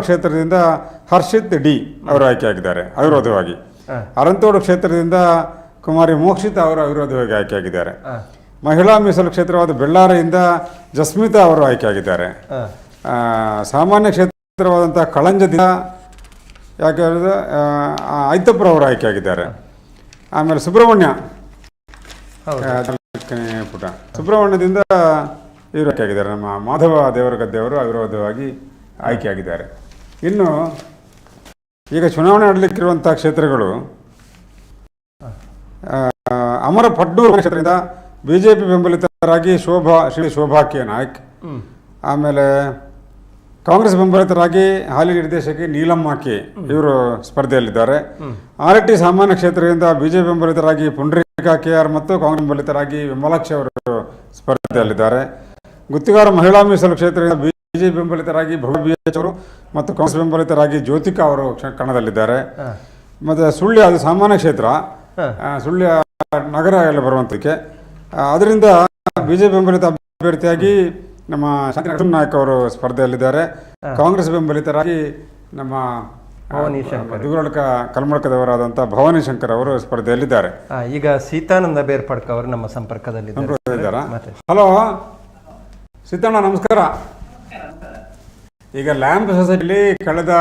ಕ್ಷೇತ್ರದಿಂದ ಹರ್ಷಿತ್ ಡಿ ಅವರು ಆಯ್ಕೆಯಾಗಿದ್ದಾರೆ ಅವಿರೋಧವಾಗಿ. ಅರಂತೋಡು ಕ್ಷೇತ್ರದಿಂದ ಕುಮಾರಿ ಮೋಕ್ಷಿತ ಅವರು ಅವಿರೋಧವಾಗಿ ಆಯ್ಕೆಯಾಗಿದ್ದಾರೆ. ಮಹಿಳಾ ಮೀಸಲು ಕ್ಷೇತ್ರವಾದ ಬೆಳ್ಳಾರಿಯಿಂದ ಜಸ್ಮಿತಾ ಅವರು ಆಯ್ಕೆಯಾಗಿದ್ದಾರೆ. ಸಾಮಾನ್ಯ ಕ್ಷೇತ್ರವಾದಂಥ ಕಳಂಜದಿಂದ ಯಾಕೆ ಹೇಳಿದ್ರೆ ಐತಪ್ರ ಅವರು ಆಯ್ಕೆಯಾಗಿದ್ದಾರೆ. ಆಮೇಲೆ ಸುಬ್ರಹ್ಮಣ್ಯ. ಪುಟ. ಸುಬ್ರಹ್ಮಣ್ಯದಿಂದ ಇವರು ಆಯ್ಕೆಯಾಗಿದ್ದಾರೆ. ನಮ್ಮ ಮಾಧವ ದೇವರಗದ್ದೆ ಅವರು ಅವಿರೋಧವಾಗಿ ಆಯ್ಕೆಯಾಗಿದ್ದಾರೆ. ಇನ್ನು ಈಗ ಚುನಾವಣೆ ಆಡಲಿಕ್ಕಿರುವಂಥ ಕ್ಷೇತ್ರಗಳು ಅಮರ ಪಡ್ಡೂರು ಕ್ಷೇತ್ರದಿಂದ ಬಿ ಜೆ ಪಿ ಬೆಂಬಲಿತರಾಗಿ ಶೋಭಾ ಶ್ರೀ ಶೋಭಾ ಕೆ ನಾಯ್ಕ್. ಆಮೇಲೆ ಕಾಂಗ್ರೆಸ್ ಬೆಂಬಲಿತರಾಗಿ ಹಾಲಿ ನಿರ್ದೇಶಕಿ ನೀಲಮ್ಮ ಕೆ ಇವರು ಸ್ಪರ್ಧೆಯಲ್ಲಿದ್ದಾರೆ. ಆರ್ ಟಿ ಸಾಮಾನ್ಯ ಕ್ಷೇತ್ರದಿಂದ ಬಿಜೆಪಿ ಬೆಂಬಲಿತರಾಗಿ ಪುಂಡ್ರಿಕಾ ಕೆ ಆರ್ ಮತ್ತು ಕಾಂಗ್ರೆಸ್ ಬೆಂಬಲಿತರಾಗಿ ವಿಮಲಾಕ್ಷಿ ಅವರು ಸ್ಪರ್ಧೆಯಲ್ಲಿದ್ದಾರೆ. ಗುತ್ತಿಗಾರ ಮಹಿಳಾ ಮೀಸಲು ಕ್ಷೇತ್ರದಿಂದ ಬಿಜೆಪಿ ಬೆಂಬಲಿತರಾಗಿ ಭವ್ಯ ಅವರು ಮತ್ತು ಕಾಂಗ್ರೆಸ್ ಬೆಂಬಲಿತರಾಗಿ ಜ್ಯೋತಿಕಾ ಅವರು ಕಣದಲ್ಲಿದ್ದಾರೆ. ಮತ್ತು ಸುಳ್ಯ ಅದು ಸಾಮಾನ್ಯ ಕ್ಷೇತ್ರ. ಸುಳ್ಯ ನಗರ ಎಲ್ಲ ಬರುವಂತಕ್ಕೆ ಅದರಿಂದ ಬಿಜೆಪಿ ಬೆಂಬಲಿತ ಅಭ್ಯರ್ಥಿಯಾಗಿ ನಮ್ಮ ಶಾಂತಿ ನಾಯಕ್ ಅವರು ಸ್ಪರ್ಧೆಯಲ್ಲಿದ್ದಾರೆ. ಕಾಂಗ್ರೆಸ್ ಬೆಂಬಲಿತರಾಗಿ ನಮ್ಮ. ದುಗುರಳ್ಕ ಕಲ್ಮಳಕದವರಾದಂಥ ಭವಾನಿ ಶಂಕರ್ ಅವರು ಸ್ಪರ್ಧೆಯಲ್ಲಿದ್ದಾರೆ. ಈಗ ಸೀತಾನಂದ ಬೇರ್ಪಡ್ಕ ಅವರು ನಮ್ಮ ಸಂಪರ್ಕದಲ್ಲಿ ಹಲೋ ಸೀತಣ್ಣ ನಮಸ್ಕಾರ. ಈಗ ಲ್ಯಾಂಬ್ ಸೊಸೈಟಿಲಿ ಕಳೆದ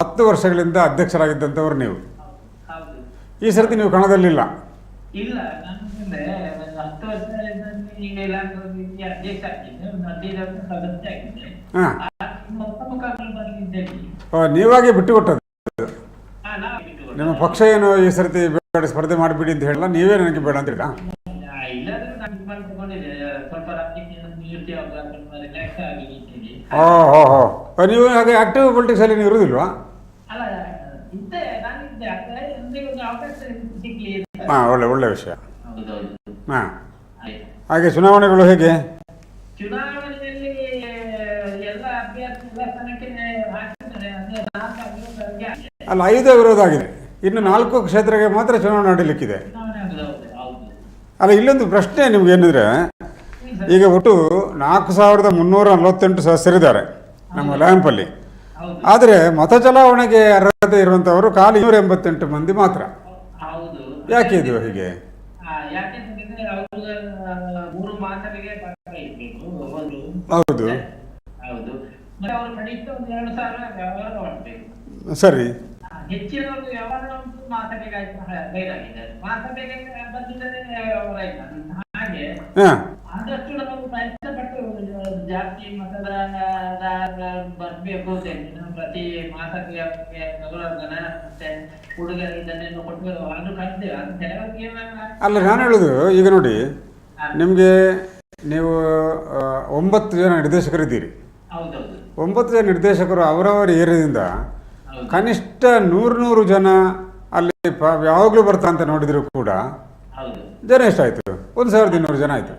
ಹತ್ತು ವರ್ಷಗಳಿಂದ ಅಧ್ಯಕ್ಷರಾಗಿದ್ದಂಥವ್ರು ನೀವು. ಈ ಸರ್ತಿ ನೀವು ಕಣದಲ್ಲಿಲ್ಲ. ಇಲ್ಲ ಹತ್ತು ವರ್ಷ ನೀವಾಗೆ ನಾವು ಬಿಟ್ಟುಕೊಡು. ನಿಮ್ಮ ಪಕ್ಷ ಏನು ಈ ಸರ್ತಿ ಬೇಡ ಸ್ಪರ್ಧೆ ಮಾಡಿಬಿಡಿ ಅಂತ ಹೇಳಲ್ಲ ನೀವೇ ನನಗೆ ಬೇಡ ಅಂತ ಹಾಂ ಹಾಂ ಹೋ. ನೀವು ಹಾಗೆ ಆಕ್ಟಿವ್ ಪೊಲಿಟಿಕ್ಸ್ ಅಲ್ಲಿ ನೀವು ಅಂತ. ಹಾಂ ಒಳ್ಳೆ ಒಳ್ಳೆ ವಿಷಯ. ಹಾಂ. ಹಾಗೆ ಚುನಾವಣೆಗಳು ಹೇಗೆ. ಅಲ್ಲ ಐದು ವಿರೋಧ ಆಗಿದೆ. ಇನ್ನು ನಾಲ್ಕು ಕ್ಷೇತ್ರಕ್ಕೆ ಮಾತ್ರ ಚುನಾವಣೆ ನಡೀಲಿಕ್ಕಿದೆ ಚುನಾವಣೆ ಆಗುದು ಹೌದು ಹೌದು ಅಲ್ಲ ಇಲ್ಲೊಂದು ಪ್ರಶ್ನೆ ನಿಮ್ಗೆ ಏನಿದ್ರೆ ಈಗ ಒಟ್ಟು ನಾಲ್ಕು ಸಾವಿರದ ಮುನ್ನೂರ ನಲವತ್ತೆಂಟು ಸದಸ್ಯರಿದ್ದಾರೆ ನಮ್ಮ ಲ್ಯಾಂಪಲ್ಲಿ ಆದರೆ ಮತ ಚಲಾವಣೆಗೆ ಅರ್ಹತೆ ಇರುವಂಥವರು ಖಾಲಿ ಇನ್ನೂರ ಎಂಬತ್ತೆಂಟು ಮಂದಿ ಮಾತ್ರ. ಯಾಕೆ ಇದು ಹೀಗೆ? ಹೌದು. ಸರಿ. ಹೆಚ್ಚಿನವರು ವ್ಯವಹಾರ ಒಂದು ಮಾತರಿಗೆ ಬೈರಾಗಿದ್ದಾರೆ ಮಾತರಿಗೆ ಬಂದಿದ್ದರೆ ಅವರ ಇಲ್ಲ ಹಾಗೆ ಆದಷ್ಟು ನಾವು ಪ್ರಯತ್ನ ಪಟ್ಟು ಜಾತಿ ಮತದ ಬರ್ಬೇಕು ಪ್ರತಿ ಮಾಸಕ್ಕೆ ಗೌರವಧನ ಮತ್ತೆ ಹುಡುಗರು ಇದನ್ನೆಲ್ಲ ಕೊಟ್ಟು ಅದು ಕಳಿಸ್ತೇವೆ ಅದು ಕೆಲವರಿಗೆ ಅಲ್ಲ ನಾನು ಹೇಳೋದು ಈಗ ನೋಡಿ ನಿಮಗೆ ನೀವು ಒಂಬತ್ತು ಜನ ನಿರ್ದೇಶಕರಿದ್ದೀರಿ. ಹೌದೌದು. ಒಂಬತ್ತು ಜನ ನಿರ್ದೇಶಕರು ಅವರವರ ಏರಿಯಾದಿಂದ. ಕನಿಷ್ಠ ನೂರು ನೂರು ಜನ ಅಲ್ಲಿ ಯಾವಾಗ್ಲೂ ಯಾವಾಗಲೂ ಬರ್ತಾ ಅಂತ ನೋಡಿದ್ರು ಕೂಡ. ಜನ ಎಷ್ಟಾಯ್ತು? ಒಂದು ಸಾವಿರದ ಇನ್ನೂರು ಜನ ಆಯ್ತು.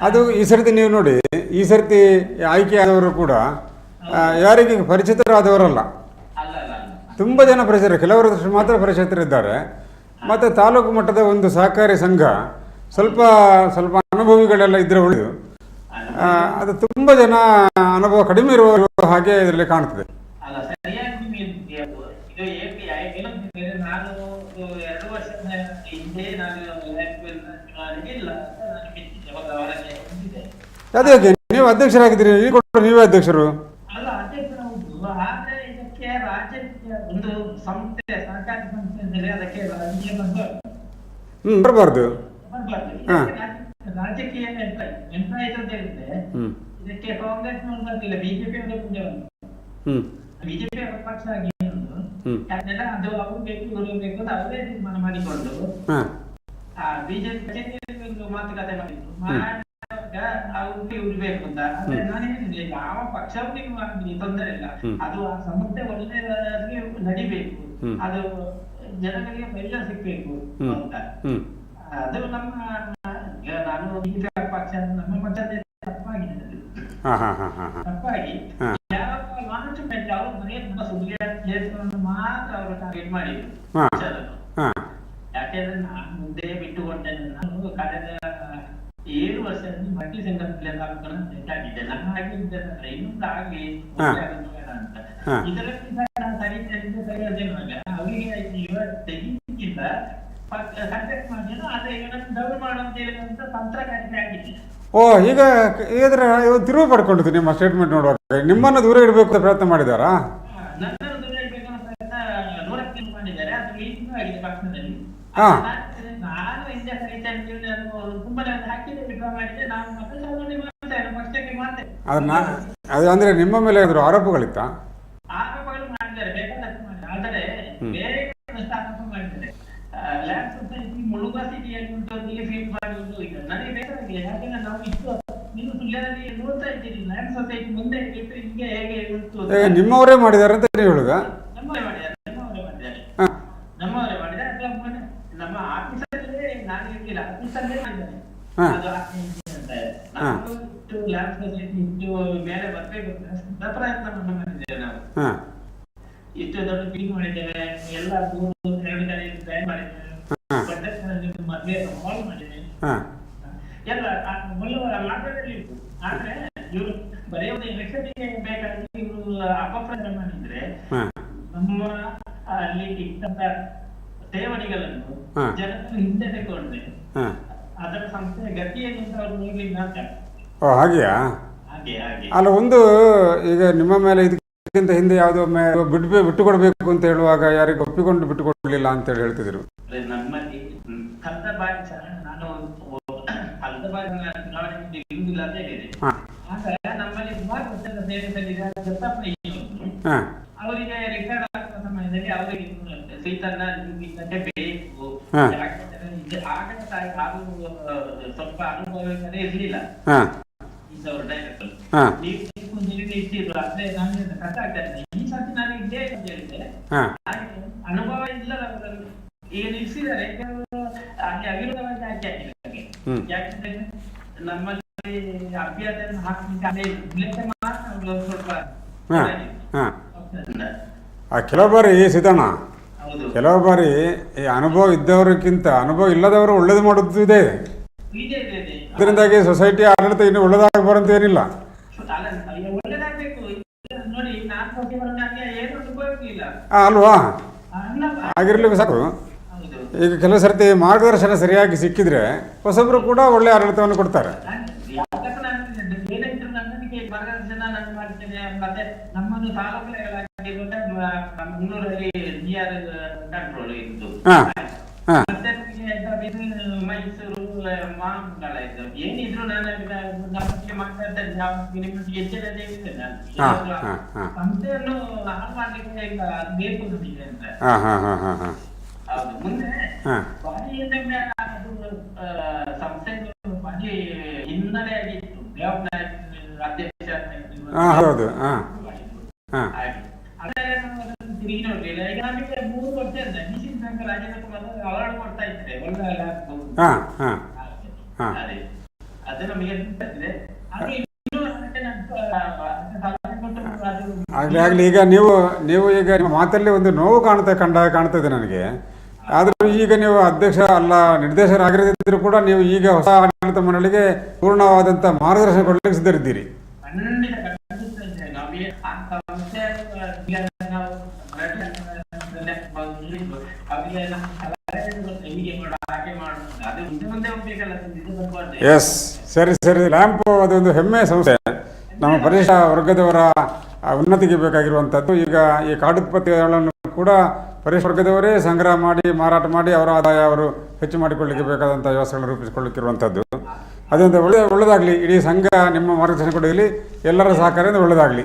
ಅದು ಈ ಸರ್ತಿ ನೀವು ನೋಡಿ ಈ ಸರ್ತಿ ಆಯ್ಕೆ ಆದವರು ಕೂಡ ಯಾರಿಗೆ ಪರಿಚಿತರಾದವರಲ್ಲ. ತುಂಬ ಜನ ಪರಿಚಯ ಕೆಲವರು ಮಾತ್ರ ಪರಿಚಿತರಿದ್ದಾರೆ. ಮತ್ತು ತಾಲೂಕು ಮಟ್ಟದ ಒಂದು ಸಹಕಾರಿ ಸಂಘ ಸ್ವಲ್ಪ ಸ್ವಲ್ಪ ಅನುಭವಿಗಳೆಲ್ಲ ಇದ್ದರೆ ಒಳ್ಳೆಯದು ಅದು ತುಂಬ ಜನ ಅನುಭವ ಕಡಿಮೆ ಇರುವ ಹಾಗೆ ಇದರಲ್ಲಿ ಕಾಣ್ತದೆ. ಅದೇ ನೀವು ಅಧ್ಯಕ್ಷರಾಗಿದ್ದೀರಿ ಈಗ ನೀವೇ ಅಧ್ಯಕ್ಷರು ಅಲ್ಲ ಅಧ್ಯಕ್ಷ ಹೌದು ಆದ್ರೆ ಇದಕ್ಕೆ ರಾಜ್ಯಕ್ಕೆ ಒಂದು ಸಂಸ್ಥೆ ಸರ್ಕಾರಿ ಸಂಸ್ಥೆ ಅದಕ್ಕೆ ಹ್ಞೂ ಬರಬಾರ್ದು. ರಾಜಕೀಯ ಎಂಪ್ಲಾಯ್ಸ್ ಅಂತ ಹೇಳಿದ್ರೆ ಇದಕ್ಕೆ ಕಾಂಗ್ರೆಸ್ ಬಂದಿಲ್ಲ ಬಿಜೆಪಿ ಹ್ಞೂ ಬಿಜೆಪಿ ಪಕ್ಷ ಆಗಿ. ಅದನ್ನೆಲ್ಲ ಅದು ಅವರು ಬೇಕು ಇವರು ಬೇಕು ಅಂತ ಅವರೇ ತೀರ್ಮಾನ ಮಾಡಿಕೊಂಡು ಬಿಜೆಪಿ ಮಾತುಕತೆ ಮಾಡಿದ್ರು. ಮಾಡಿದಾಗ ಅವ್ರಿಗೆ ಇವ್ರು ಬೇಕು ಅಂತ. ಅಂದ್ರೆ ನಾನು ಹೇಳಿದ್ರೆ ಯಾವ ಪಕ್ಷವರಿಗೆ ಮಾಡಲಿ ತೊಂದರೆ ಇಲ್ಲ. ಅದು ಆ ಸಂಸ್ಥೆ ಒಳ್ಳೆಯದಾಗಿ ನಡಿಬೇಕು. ಅದು ಜನಗಳಿಗೆ ಬೆಲ್ಲ ಸಿಗ್ಬೇಕು ಅಂತ. ಅದು ನಮ್ಮ ನಾನು ಪಕ್ಷ ನಮ್ಮ ಪಕ್ಷದ ತಪ್ಪಾಗಿದೆ. ತಪ್ಪಾಗಿ ಕ್ಷೇತ್ರವನ್ನು ಮಾತ್ರ ಅವರು ಟಾರ್ಗೆಟ್ ಮಾಡಿದ್ರು ಯಾಕೆಂದ್ರೆ ನಾನು ಮುಂದೆ ಬಿಟ್ಟುಕೊಂಡೆ ನಾನು ಕಳೆದ ಏಳು ವರ್ಷದಿಂದ ಮಟ್ಟಿ ಸಂಘದಲ್ಲಿ ಎಲ್ಲ ನೆಟ್ಟಾಗಿದ್ದೆ ನಾನು ಆಗಿದ್ದೆ ಇನ್ನೊಂದು ಆಗ್ಲಿ ಅಂತ. ಇದರಲ್ಲಿ ಸರಿ ಅವರಿಗೆ ಇವ ತೆಗಿಲಿಕ್ಕಿಲ್ಲ. ಕಾಂಟ್ಯಾಕ್ಟ್ ಆದ್ರೆ ಡೌನ್ ತಂತ್ರಗಾರಿಕೆ ಆಗಿದೆ. ಓ ಈಗ ಇದ್ರ ತಿರುವು ಪಡ್ಕೊಂಡಿದ್ದು ನಿಮ್ಮ ಸ್ಟೇಟ್ಮೆಂಟ್ ನೋಡುವಾಗ. ನಿಮ್ಮನ್ನು ದೂರ ಇಡಬೇಕು ಅಂತ ಪ್ರಯತ್ನ ಮಾಡಿದಾರಾ? ಹಾ, ನನ್ನನ್ನು ದೂರ ಇಡ್ಬೇಕು ಅನ್ನೋ ಪ್ರಯತ್ನ ನೂರಕ್ಕೆ ನೂರು ಮಾಡಿದ್ದಾರೆ. ಅದು ಮೀಟಿಂಗ್ ಆಗಿದೆ ಪಕ್ಷದಲ್ಲಿ ಹಾ. ನಾನು- ನಾನು ಹಿಂದೆ ಸರಿತಾ ಇದ್ದೀನಿ, ನಾನು ತುಂಬಾ ನಾನು ಹಾಕಿದ್ದೆ ವಿಡ್ರಾ ಮಾಡಿದ್ದೆ ನಾನು ಮತ್ತೆ ಚಳವಳಿ ಮಾಡ್ತೇನೆ ಪಕ್ಷಕ್ಕೆ ಮಾಡ್ತೇನೆ ಅದನ್ನ ಅದು ಅಂದ್ರೆ ನಿಮ್ಮ ಮೇಲೆ ಏನಾದರೂ ಆರೋಪಗಳಿತ್ತ? ಆರೋಪಗಳು ಮಾಡಿದ್ದಾರೆ ಬೇಕಾದಷ್ಟು ಮಾಡಿದ್ದಾರೆ ಆದರೆ ಬೇರೆ ಆರೋಪ ಮಾಡಿದ್ದಾರೆ. ಸೊಸೈಟಿ ಮುಳುಗ ಸಿಟಿಯಲ್ಲಿ ಉಂಟು ಫೀಲ್ ಮಾಡುವುದು ಈಗ. ನನಗೆ ಯಾಕಂದ್ರೆ ನಾವು ಇಷ್ಟು ನೀವು ಸುಳ್ಯದಲ್ಲಿ ನೋಡ್ತಾ ಇದ್ದೀರಿ ಸೊಸೈಟಿ ಮುಂದೆ ಇಟ್ಟು ಹಿಂಗೆ ಹೇಗೆ ಉಂಟು ನಿಮ್ಮವರೇ ಮಾಡಿದ್ದಾರೆ ಅಂತ ನೀವು ಹೇಳುದ? ನಮ್ಮವರೇ ಮಾಡಿದ್ದಾರೆ ನಮ್ಮವರೇ ಮಾಡಿದ್ದಾರೆ. ಹಾಂ. ನಮ್ಮವರೇ ಮಾಡಿದ್ದಾರೆ ಅಥವಾ ಮೊನ್ನೆ ನಮ್ಮ ಆಫೀಸಲ್ಲೇ ನಾನು ಇರ್ಲಿಲ್ಲ ಆಫೀಸಲ್ಲೇ ಮಾಡಿದ್ದಾರೆ. ಹಾ. ಅದು ಇಷ್ಟು ಬರಬೇಕು ಅಂತ ಪ್ರಯತ್ನ ಮಾಡಿದ್ದೇವೆ ನಾವು. ಇಷ್ಟು ದೊಡ್ಡ ಬಿಲ್ ಮಾಡಿದ್ದೇವೆ. ಎಲ್ಲ ಮೂರು ಎರಡು ಕಡೆ ಟ್ರೈ ಮಾಡಿದ್ದೇವೆ. ಮದುವೆ ಹಾಲ್ ಮಾಡಿದ್ದೇವೆ. ಎಲ್ಲ ಆ ಒಳ್ಳೆ ಮಾರ್ಗದಲ್ಲಿ ಇತ್ತು. ಆದ್ರೆ ಇವರು ಬರೀ ಒಂದು ಎಲೆಕ್ಷನ್ಗೆ ಬೇಕಾಗಿ ಇವರು ಅಪಪ್ರಚಾರ ಮಾಡಿದ್ರೆ ನಮ್ಮ ಅಲ್ಲಿ ಇಟ್ಟಂತ ಠೇವಣಿಗಳನ್ನು. ಜನರು ಹಿಂದೆ ತಗೊಂಡ್ರೆ ಅದರ ಸಂಸ್ಥೆಯ ಗತಿಯನ್ನು ಅಂತ ಅವರು ನೋಡ್ಲಿಕ್ಕೆ ಅಂತ. ಓ ಹಾಗೆಯಾ? ಹಾಗೆ ಹಾಗೆ. ಅಲ್ಲ ಒಂದು ಈಗ ನಿಮ್ಮ ಮೇಲೆ ಇದಕ್ಕಿಂತ ಹಿಂದೆ ಯಾವುದೋ ಬಿಟ್ಟು ಬಿಟ್ಟು ಕೊಡಬೇಕು ಅಂತ ಹೇಳುವಾಗ ಯಾರಿಗೆ ಒಪ್ಪಿಕೊಂಡು ಬಿಟ್ಟುಕೊಡ್ಲಿಲ್ಲ ಅಂತ ಅಂತೇಳಿ ಹೇಳ್ತಿದ್ರು ನಮ್ಮಲ್ಲಿ ಹ್ಮ್, ಕಳೆದ ಬಾರಿ ಸಹ ನಾನು ಓ- ಕಳೆದ ಬಾರಿ ನಾನು ಚುನಾವಣೆಗೆ ಇರುವುದಿಲ್ಲ ಅಂತ ಹೇಳಿದೆ. ಹಾಂ. ಆಗ ನಮ್ಮಲ್ಲಿ ಸುಮಾರು ವರ್ಷದ ಸೇವೆ ಸಲ್ಲಿಸಿದ ದತ್ತಪ್ಪ ಇವರು ಹಾಂ. ಅವರಿಗೆ ರಿಟೈರ್ಡ್ ಆಗುವ ಸಮಯದಲ್ಲಿ ಅವರಿಗೆ ಸೀತನ್ನ ಬೇಕು ಹಾ. ಯಾಕಂದ್ರೆ ಇದು ಆಗದ ಹಾಗೂ ಸ್ವಲ್ಪ ಅನುಭವ ಇರಲಿಲ್ಲ ಹಾಂ. ಇದ್ದವರು ಡೈರೆಕ್ಟರ್ ನೀವು ನೀವು ಇಟ್ಟಿದ್ರು ಆದ್ರೆ ನಾನು ಕಷ್ಟ ಆಗ್ತಾ ಇದೆ ಈ ನಾನು ಅನುಭವ ಇಲ್ಲದವರಲ್ಲಿ ಈಗ ನಿಲ್ಸಿದ್ದಾರೆ ಹಾಗೆ ಆಗಿದ್ದಾರೆ ಹ್ಮ್. ಯಾಕಂದ್ರೆ ನಮ್ಮಲ್ಲಿ ಅಭ್ಯರ್ಥಿಯನ್ನು ಹಾಕಲಿಕ್ಕೆ ಮಾತ್ರ ಸ್ವಲ್ಪ ಪಕ್ಷದಿಂದ. ಆ ಕೆಲವು ಬಾರಿ ಈ ಅನುಭವ ಇದ್ದವರಿಗಿಂತ ಅನುಭವ ಇಲ್ಲದವರು ಒಳ್ಳೇದು ಮಾಡುದು ಇದೆ. ಇದೆ ಇದೆ ಇದೆ ಇದರಿಂದಾಗಿ ಸೊಸೈಟಿ ಆಡಳಿತ ಇನ್ನು ಒಳ್ಳೇದಾಗಬಾರಂತ ಏನಿಲ್ಲ. ಅಲ್ವಾ? ಆಗಿರ್ಲಿಕ್ಕೆ ಸಾಕು. ಈಗ ಕೆಲವು ಸರ್ತಿ ಮಾರ್ಗದರ್ಶನ ಸರಿಯಾಗಿ ಸಿಕ್ಕಿದ್ರೆ ಹೊಸಬ್ರು ಕೂಡ ಒಳ್ಳೆ ಆಡಳಿತವನ್ನು ಕೊಡ್ತಾರೆ. ಯಾಕಂದ್ರೆ ಜಿ ಆರ್ ಕಂಟ್ರೋಲ್ ಮತ್ತೆ ಮೈಸೂರು ಇತ್ತು. ಏನಿದ್ರು ನಾನು ನಮಗೆ ಎಚ್ಚರದೇ ಇದೆ ನಾನು. ಸಂಸ್ಥೆಯನ್ನು ಹಾಳು ಮಾಡ್ಲಿಕ್ಕೆ ಇಲ್ಲ ಅದು ಬೇಕು ನಮಗೆ ಅಂತ. ಹೌದು ಮುಂದೆ ಅದು ಆ, ಸಂಸ್ಥೆಗಳು ಬಾರಿ ಹಿನ್ನಡೆ ಆಗಿತ್ತು. ದೇವನಾಯಕ ಅಧ್ಯಕ್ಷ ಹೌದು ಹಾಗೆ. ಅದನ್ನು ನೋಡ್ಲಿಲ್ಲ ಈಗ ನಮಗೆ ಮೂರು ವರ್ಷ ಮಿಷಿನ್ ಸಂಘ ಕುಮಾರ್ ಅವಾರ್ಡ್ ಕೊಡ್ತಾ ಇದ್ರೆ ಒಳ್ಳೆ ಹಾ ಹಾ. ಹಾ. ಅದೇ. ಅದು ನಮಗೆ ಕೊಟ್ಟು ಅದು ಆಗಲಿ ಆಗಲಿ ಈಗ ನೀವು ನೀವು ಈಗ ನಿಮ್ಮ ಮಾತಲ್ಲಿ ಒಂದು ನೋವು ಕಾಣ್ತಾ ಕಂಡ ಕಾಣ್ತದೆ ನನಗೆ. ಆದರೂ ಈಗ ನೀವು ಅಧ್ಯಕ್ಷ ಅಲ್ಲ ನಿರ್ದೇಶಕರಾಗಿರದಿದ್ದರೂ ಕೂಡ ನೀವು ಈಗ ಹೊಸ ಆಡಳಿತ ಮಂಡಳಿಗೆ ಪೂರ್ಣವಾದಂಥ ಮಾರ್ಗದರ್ಶನ ಕೊಡಲಿಕ್ಕೆ ಸಿದ್ಧರಿದ್ದೀರಿ. ಎಸ್ ಸರಿ ಸರಿ. ಲ್ಯಾಂಪ್ ಅದೊಂದು ಹೆಮ್ಮೆ ಸಂಸ್ಥೆ. ನಮ್ಮ ಪರಿಶಿಷ್ಟ ವರ್ಗದವರ ಉನ್ನತಿಗೆ ಬೇಕಾಗಿರುವಂಥದ್ದು. ಈಗ ಈ ಕಾಡುತ್ಪತ್ತಿಗಳನ್ನು ಕೂಡ ಪರಿಶಿಷ್ಟ ವರ್ಗದವರೇ ಸಂಗ್ರಹ ಮಾಡಿ, ಮಾರಾಟ ಮಾಡಿ, ಅವರ ಆದಾಯ ಅವರು ಹೆಚ್ಚು ಮಾಡಿಕೊಳ್ಳಿಕ್ಕೆ ಬೇಕಾದಂಥ ವ್ಯವಸ್ಥೆಗಳನ್ನು ರೂಪಿಸಿಕೊಳ್ಳಿಕ್ಕಿರುವಂಥದ್ದು ಅದರಿಂದ ಒಳ್ಳೆಯ ಒಳ್ಳೆಯದಾಗಲಿ ಇಡೀ ಸಂಘ ನಿಮ್ಮ ಮಾರ್ಗದರ್ಶನ ಕೊಡಲಿ ಎಲ್ಲರ ಸಹಕಾರದಿಂದ ಒಳ್ಳೆಯದಾಗಲಿ